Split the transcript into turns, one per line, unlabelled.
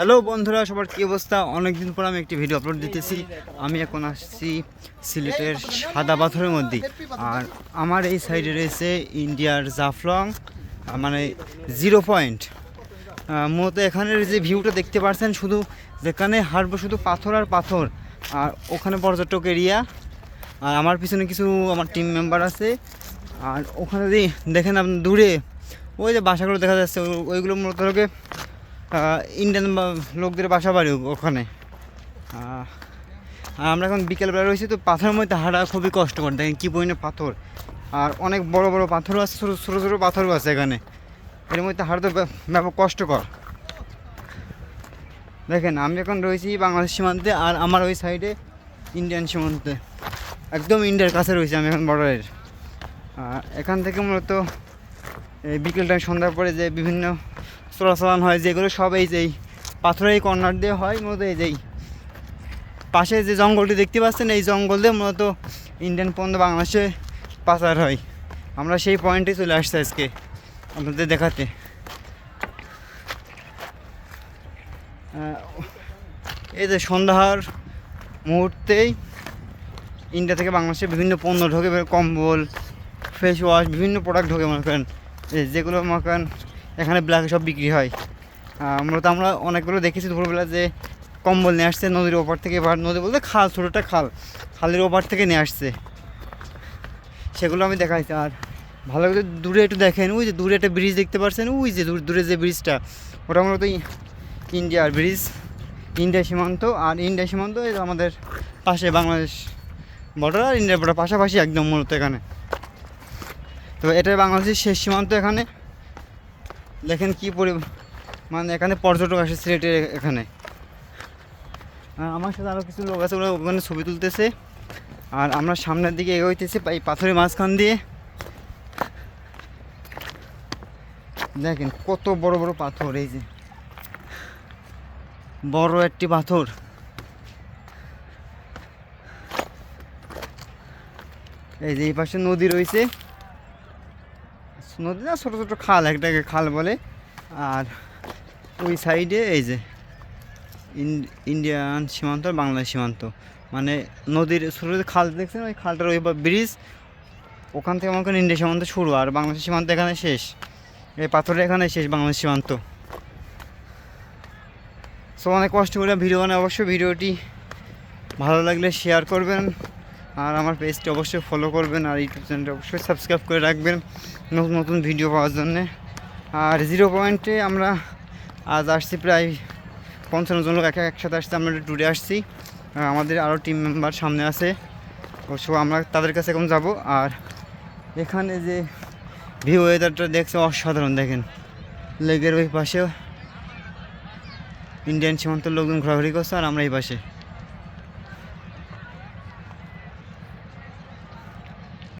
Hello বন্ধুরা, সবার কী অবস্থা? অনেকদিন পর আমি একটি ভিডিও আপলোড দিতেছি। আমি এখন আসছি সিলেটের সাদা পাথরের মধ্যে আর আমার এই সাইডে রয়েছে ইন্ডিয়ার জাফলং মানে জিরো পয়েন্ট মূলত এখানের যে ভিউটা দেখতে পাচ্ছেন শুধু যেখানে হাঁটবো শুধু পাথর আর পাথর, আর ওখানে পর্যটক এরিয়া আর আমার পিছনে কিছু আমার টিম মেম্বার আছে। আর ওখানে যদি দেখেন আপনি দূরে, ওই যে বাসাগুলো দেখা যাচ্ছে ওইগুলো মূলত ইন্ডিয়ান লোকদের বাসা বাড়ি ওখানে। আর আমরা এখন বিকেলবেলা রয়েছি, তো পাথরের মধ্যে হাঁটা খুবই কষ্টকর। দেখেন কী পরিমাণে পাথর। আর অনেক বড় বড় পাথরও আছে, ছোটো ছোটো ছোটো পাথরও আছে এখানে। এর মধ্যে হাঁটতে ব্যাপ- ব্যাপক কষ্টকর। দেখেন, আমি এখন রয়েছি বাংলাদেশ সীমান্তে, আর আমার ওই সাইডে ইন্ডিয়ান সীমান্তে। একদম ইন্ডিয়ার কাছে রয়েছি আমি এখন বর্ডারের। এখান থেকে মূলত বিকেল টাইম সন্ধ্যার পরে যে বিভিন্ন চলাচলন হয়, যেগুলো সব এই যেই পাথরের এই কর্নার দিয়ে হয়, মূলত এই যেই পাশে যে জঙ্গলটি দেখতে পাচ্ছেন, এই জঙ্গল দিয়ে মূলত ইন্ডিয়ান পণ্য বাংলাদেশে পাচার হয়। আমরা সেই পয়েন্টে চলে আসছি আজকে আপনাদের দেখাতে। এই যে সন্ধ্যার মুহূর্তেই ইন্ডিয়া থেকে বাংলাদেশে বিভিন্ন পণ্য ঢোকে, কম্বল ফেস ওয়াশ বিভিন্ন প্রোডাক্ট ঢোকে মনে করেন। যেগুলো মনে করেন এখানে ব্ল্যাকে সব বিক্রি হয়। মূলত আমরা অনেকগুলো দেখেছি দুপুরবেলা যে কম্বল নিয়ে আসছে নদীর ওপার থেকে এবার নদী বলতে খাল, ছোটোটা খাল। খালের ওপার থেকে নিয়ে আসছে। সেগুলো আমি দেখাইছি। আর ভালো করে দূরে একটু দেখেন, ওই যে দূরে একটা ব্রিজ দেখতে পাচ্ছেন ওই যে দূর দূরে যে ব্রিজটা ওটা মূলত ইন্ডিয়ার ব্রিজ ইন্ডিয়া সীমান্ত। আর ইন্ডিয়া সীমান্ত আমাদের পাশে বাংলাদেশ বর্ডার আর ইন্ডিয়ার বর্ডার পাশাপাশি একদম মূলত এখানে। তো এটাই বাংলাদেশের শেষ সীমান্ত এখানে। দেখেন কি পরি মানে এখানে পর্যটক আসে সিলেটের এখানে। আমার সাথে আরও কিছু লোক আছে, ওরা ওখানে ছবি তুলতেছে। আর আমরা সামনের দিকে এগোইতেছি এই পাথরের মাঝখান দিয়ে। দেখেন কত বড় বড় পাথর, এই যে। বড় একটি পাথর। এই যে এই পাশে নদী রয়েছে। নদী না, ছোটো ছোটো খাল, একটাকে খাল বলে। আর ওই সাইডে এই যে ইন্ডিয়ান সীমান্ত আর বাংলাদেশ সীমান্ত। মানে নদীর ছোটো যে খাল দেখছেন, ওই খালটার ওই ব্রিজ ওখান থেকে মনে করেন ইন্ডিয়া সীমান্ত শুরু। আর বাংলাদেশ সীমান্ত এখানে শেষ। এই পাথরের এখানে শেষ, বাংলাদেশ সীমান্ত। সো অনেক কষ্ট করে ভিডিও বানায়। অবশ্যই ভিডিওটি ভালো লাগলে শেয়ার করবেন। আর আমার পেজটি অবশ্যই ফলো করবেন আর ইউটিউব চ্যানেলটি অবশ্যই সাবস্ক্রাইব করে রাখবেন নতুন নতুন ভিডিও পাওয়ার জন্যে। আর জিরো পয়েন্টে আমরা আজ আসছি প্রায় পঞ্চান্ন জন লোক এক একসাথে আসছি, আমরা একটু ট্যুরে আসছি। আমাদের আরও টিম মেম্বার সামনে আছে। অবশ্য আমরা তাদের কাছে এখন যাব। আর এখানে যে ভিউ ওয়েদারটা দেখছে অসাধারণ, দেখেন। লেগের ওই পাশে ইন্ডিয়ান সীমান্তের লোকজন ঘোরাঘুরি করছে আর আমরা এই পাশে।